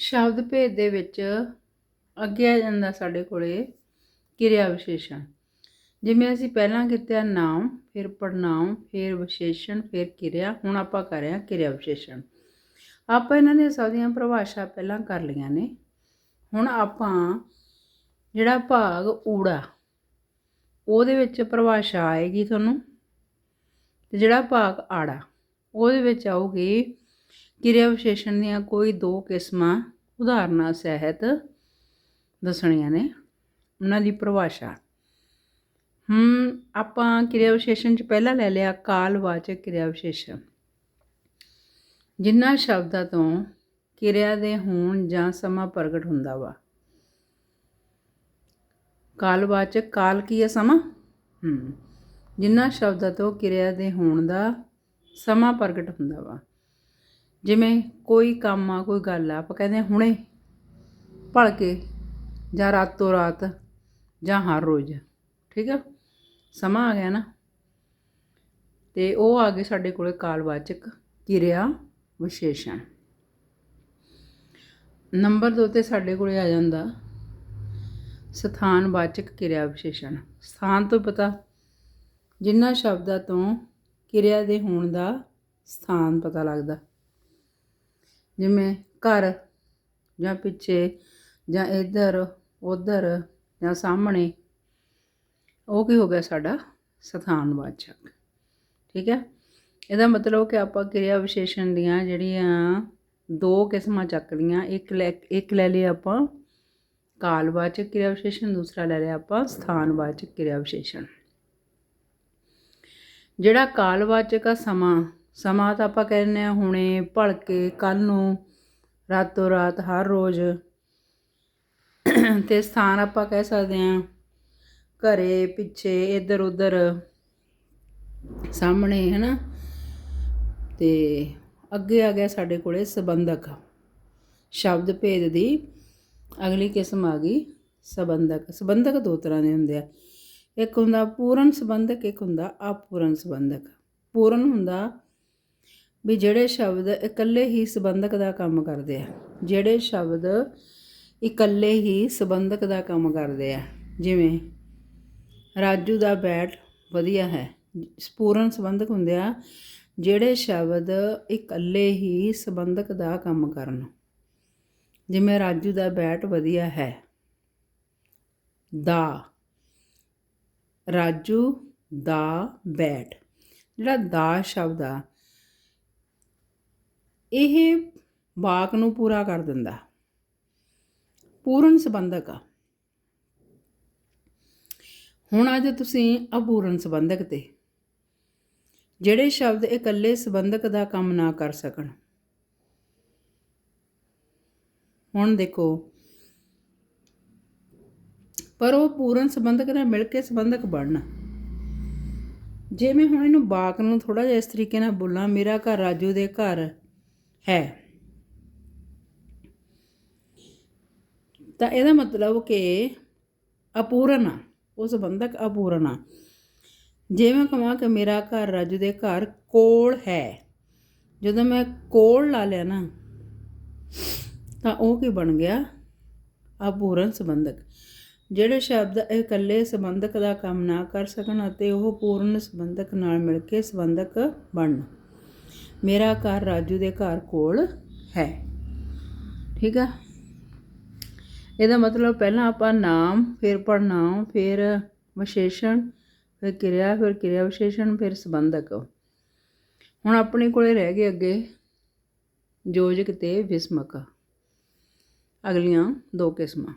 ਸ਼ਬਦ ਭੇਦ ਦੇ ਵਿੱਚ ਅੱਗੇ ਆ ਜਾਂਦਾ ਸਾਡੇ ਕੋਲੇ ਕਿਰਿਆ ਵਿਸ਼ੇਸ਼ਣ। ਜਿਵੇਂ ਅਸੀਂ ਪਹਿਲਾਂ ਕੀਤਾ ਨਾਮ, ਫਿਰ ਪੜਨਾਮ ਫਿਰ ਵਿਸ਼ੇਸ਼ਣ, ਫਿਰ ਕਿਰਿਆ, ਹੁਣ ਆਪਾਂ ਕਰ ਰਹੇ ਹਾਂ ਕਿਰਿਆ ਵਿਸ਼ੇਸ਼ਣ। ਆਪਾਂ ਇਹਨਾਂ ਦੀਆਂ ਸਭ ਦੀਆਂ ਪਰਿਭਾਸ਼ਾ ਪਹਿਲਾਂ ਕਰ ਲਈਆਂ ਨੇ। ਹੁਣ ਆਪਾਂ ਜਿਹੜਾ ਭਾਗ ਊੜਾ, ਉਹਦੇ ਵਿੱਚ ਪਰਿਭਾਸ਼ਾ ਆਏਗੀ ਤੁਹਾਨੂੰ। ਤੇ ਜਿਹੜਾ ਭਾਗ ਆੜਾ, ਉਹਦੇ ਵਿੱਚ ਆਊਗੀ ਕਿਰਿਆ ਵਿਸ਼ੇਸ਼ਣ ਦੀਆਂ ਕੋਈ ਦੋ ਕਿਸਮਾਂ ਉਦਾਹਰਨਾਂ ਸਹਿਤ ਦੱਸਣੀਆਂ ਨੇ। ਉਹਨਾਂ ਦੀ ਪਰਿਭਾਸ਼ਾ। ਹਮ ਆਪਾਂ ਕਿਰਿਆ ਵਿਸ਼ੇਸ਼ਣ ਚ ਪਹਿਲਾਂ ਲੈ ਲਿਆ ਕਾਲਵਾਚਕ ਕਿਰਿਆ ਵਿਸ਼ੇਸ਼ਣ ਜਿਨ੍ਹਾਂ ਸ਼ਬਦਾਂ ਤੋਂ ਕਿਰਿਆ ਦੇ ਹੋਣ ਜਾਂ ਸਮਾਂ ਪ੍ਰਗਟ ਹੁੰਦਾ ਵਾ। ਕਾਲਵਾਚਕ ਕਾਲ ਕੀ ਹੈ ਸਮਾਂ? ਹਮ ਜਿਨ੍ਹਾਂ ਸ਼ਬਦਾਂ ਤੋਂ ਕਿਰਿਆ ਦੇ ਹੋਣ ਦਾ ਸਮਾਂ ਪ੍ਰਗਟ ਹੁੰਦਾ ਵਾ। ਜਿਵੇਂ ਕੋਈ ਕੰਮ ਆ, ਕੋਈ ਗੱਲ ਆ, ਆਪਾਂ ਕਹਿੰਦੇ ਹਾਂ ਹੁਣੇ ਭਲਕੇ ਜਾਂ ਰਾਤੋਂ ਰਾਤ ਜਾਂ ਹਰ ਰੋਜ਼, ਠੀਕ ਆ? ਸਮਾਂ ਆ ਗਿਆ ਨਾ। ਤੇ ਉਹ ਆ ਗਏ ਸਾਡੇ ਕੋਲੇ ਕਾਲਵਾਚਕ ਕਿਰਿਆ ਵਿਸ਼ੇਸ਼ਣ। ਨੰਬਰ 2 ਤੇ ਸਾਡੇ ਕੋਲੇ ਆ ਜਾਂਦਾ ਸਥਾਨਵਾਚਕ ਕਿਰਿਆ ਵਿਸ਼ੇਸ਼ਣ। ਸਥਾਨ ਤੋਂ ਪਤਾ ਜਿਨ੍ਹਾਂ ਸ਼ਬਦਾਂ ਤੋਂ ਕਿਰਿਆ ਦੇ ਹੋਣ ਦਾ ਸਥਾਨ ਪਤਾ ਲੱਗਦਾ। ਜਿਵੇਂ ਘਰ ਜਾਂ ਪਿੱਛੇ ਜਾਂ ਇੱਧਰ, ਉੱਧਰ ਜਾਂ ਸਾਹਮਣੇ, ਉਹ ਕੀ ਹੋ ਗਿਆ ਸਾਡਾ? ਸਥਾਨਵਾਚਕ ਠੀਕ ਹੈ? ਇਹਦਾ ਮਤਲਬ ਕਿ ਆਪਾਂ ਕਿਰਿਆ ਵਿਸ਼ੇਸ਼ਣ ਦੀਆਂ ਜਿਹੜੀਆਂ ਦੋ ਕਿਸਮਾਂ ਚੱਕ ਲਈਆਂ ਇੱਕ ਲੈ ਇੱਕ ਲੈ ਲਿਆ ਆਪਾਂ ਕਾਲਵਾਚਕ ਕਿਰਿਆ ਵਿਸ਼ੇਸ਼ਣ, ਦੂਸਰਾ ਲੈ ਲਿਆ ਆਪਾਂ ਸਥਾਨਵਾਚਕ ਕਿਰਿਆ ਵਿਸ਼ੇਸ਼ਣ। ਜਿਹੜਾ ਕਾਲਵਾਚਕ ਆ ਸਮਾਂ ਸਮਾਂ ਤਾਂ ਆਪਾਂ ਕਹਿੰਦੇ ਹਾਂ ਹੁਣੇ, ਭਲਕੇ ਕੱਲ ਨੂੰ, ਰਾਤੋਂ ਰਾਤ, ਹਰ ਰੋਜ਼। ਤੇ ਸਥਾਨ ਆਪਾਂ ਕਹਿ ਸਕਦੇ ਹਾਂ ਘਰੇ, ਪਿੱਛੇ, ਇੱਧਰ ਉੱਧਰ, ਸਾਹਮਣੇ ਹੈ ਨਾ ਤੇ ਅੱਗੇ ਆ ਗਿਆ ਸਾਡੇ ਕੋਲੇ ਸਬੰਧਕ। ਸ਼ਬਦ ਭੇਦ ਦੀ ਅਗਲੀ ਕਿਸਮ ਆ ਗਈ ਸਬੰਧਕ। ਸਬੰਧਕ ਦੋ ਤਰ੍ਹਾਂ ਦੇ ਹੁੰਦੇ ਆ। ਇੱਕ ਹੁੰਦਾ ਪੂਰਨ ਸਬੰਧਕ, ਇੱਕ ਹੁੰਦਾ ਅਪੂਰਨ ਸਬੰਧਕ। ਪੂਰਨ ਹੁੰਦਾ ਵੀ ਜਿਹੜੇ ਸ਼ਬਦ ਇਕੱਲੇ ਹੀ ਸੰਬੰਧਕ ਦਾ ਕੰਮ ਕਰਦੇ ਆ, ਜਿਹੜੇ ਸ਼ਬਦ ਇਕੱਲੇ ਹੀ ਸੰਬੰਧਕ ਦਾ ਕੰਮ ਕਰਦੇ ਆ, ਜਿਵੇਂ ਰਾਜੂ ਦਾ ਬੈਟ ਵਧੀਆ ਹੈ, ਪੂਰਨ ਸੰਬੰਧਕ ਹੁੰਦੇ ਆ, ਜਿਹੜੇ ਸ਼ਬਦ ਇਕੱਲੇ ਹੀ ਸੰਬੰਧਕ ਦਾ ਕੰਮ ਕਰਨ। ਜਿਵੇਂ ਰਾਜੂ ਦਾ ਬੈਟ ਵਧੀਆ ਹੈ, ਦਾ, ਰਾਜੂ ਦਾ ਬੈਟ। ਜਿਹੜਾ ਦਾ ਸ਼ਬਦ ਆ ਇਹ ਵਾਕ ਨੂੰ ਪੂਰਾ ਕਰ ਦਿੰਦਾ। ਪੂਰਨ ਸੰਬੰਧਕ ਆ। ਹੁਣ ਅੱਜ ਤੁਸੀਂ ਅਪੂਰਨ ਸੰਬੰਧਕ ਤੇ, ਜਿਹੜੇ ਸ਼ਬਦ ਇਕੱਲੇ ਸੰਬੰਧਕ ਦਾ ਕੰਮ ਨਾ ਕਰ ਸਕਣ। ਹੁਣ ਦੇਖੋ, ਪਰ ਉਹ ਪੂਰਨ ਸੰਬੰਧਕ ਨਾਲ ਮਿਲ ਕੇ ਸੰਬੰਧਕ ਬਣਨ। ਜੇ ਮੈਂ ਹੁਣ ਇਹਨੂੰ ਬਾਕ ਨੂੰ ਥੋੜਾ ਜਿਹਾ ਇਸ ਤਰੀਕੇ ਨਾਲ ਬੋਲਾਂ, ਮੇਰਾ ਘਰ ਰਾਜੂ ਦੇ ਘਰ ਹੈ। ਤਾਂ ਇਹਦਾ ਮਤਲਬ ਕਿ ਅਪੂਰਨ ਆ, ਉਹ ਸੰਬੰਧਕ ਅਪੂਰਨ ਆ। ਜੇ ਮੈਂ ਕਹਾਂ ਕਿ ਮੇਰਾ ਘਰ ਰਾਜੂ ਦੇ ਘਰ ਕੋਲ ਹੈ, ਜਦੋਂ ਮੈਂ ਕੋਲ ਲਾ ਲਿਆ ਨਾ, ਤਾਂ ਉਹ ਕੀ ਬਣ ਗਿਆ? ਅਪੂਰਨ ਸੰਬੰਧਕ। ਜਿਹੜੇ ਸ਼ਬਦ ਇਕੱਲੇ ਸੰਬੰਧਕ ਦਾ ਕੰਮ ਨਾ ਕਰ ਸਕਣ ਅਤੇ ਉਹ ਪੂਰਨ ਸੰਬੰਧਕ ਨਾਲ ਮਿਲ ਕੇ ਸੰਬੰਧਕ ਬਣਨ। ਮੇਰਾ ਘਰ ਰਾਜੂ ਦੇ ਘਰ ਕੋਲ ਹੈ। ਠੀਕ ਆ? ਇਹਦਾ ਮਤਲਬ ਪਹਿਲਾਂ ਆਪਾਂ ਨਾਮ, ਫਿਰ ਪੜਨਾਮ ਫਿਰ ਵਿਸ਼ੇਸ਼ਣ, ਫਿਰ ਕਿਰਿਆ ਫਿਰ ਕਿਰਿਆ ਵਿਸ਼ੇਸ਼ਣ, ਫਿਰ ਸੰਬੰਧਕ। ਹੁਣ ਆਪਣੇ ਕੋਲੇ ਰਹਿ ਗਏ ਅੱਗੇ ਯੋਜਕ ਤੇ ਵਿਸਮਕ। ਅਗਲੀਆਂ ਦੋ ਕਿਸਮਾਂ।